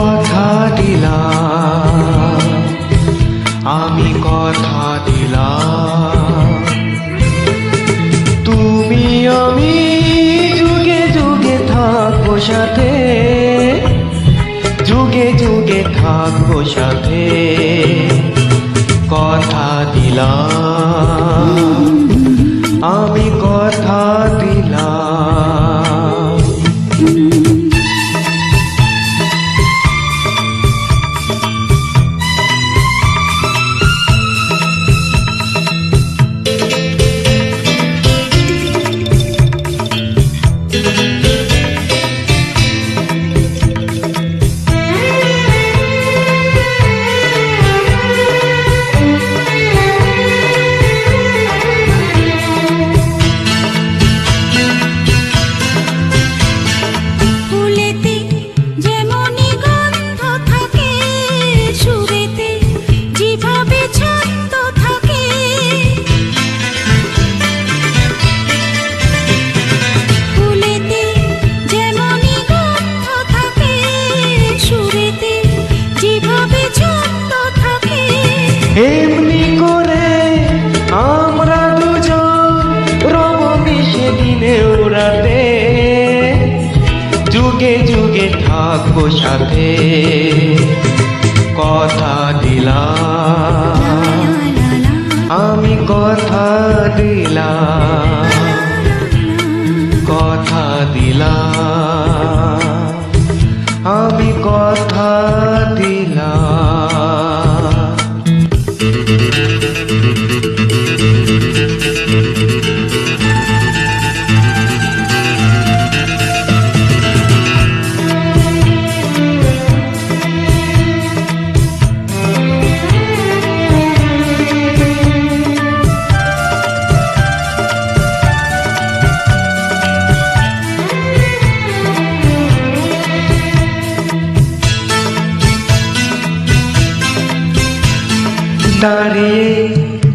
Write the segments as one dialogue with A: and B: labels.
A: কথা দিলাম, আমি কথা দিলাম। তুমি আমি যুগে যুগে থাকব সাথে, যুগে যুগে থাকব সাথে, কথা দিলাম। আমি কথা দিলাম সাথে। কথা দিলাম। আমি কথা দিলাম। দাঁড়িয়ে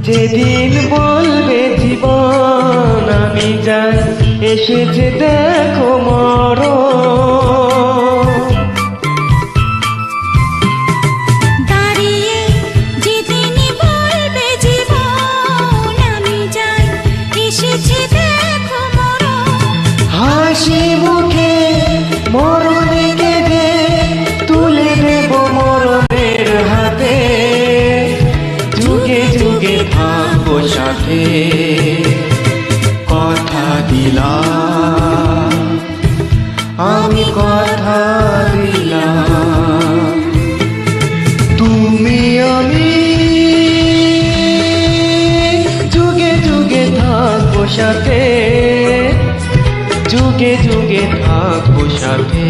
A: যেদিন বলবে জীবন আমি যাই এসেছে দেখো মর দিলাম আমি কথা দিলাম তুমি আমি যুগে যুগে থাকব সাথে। যুগে যুগে থাকব সাথে।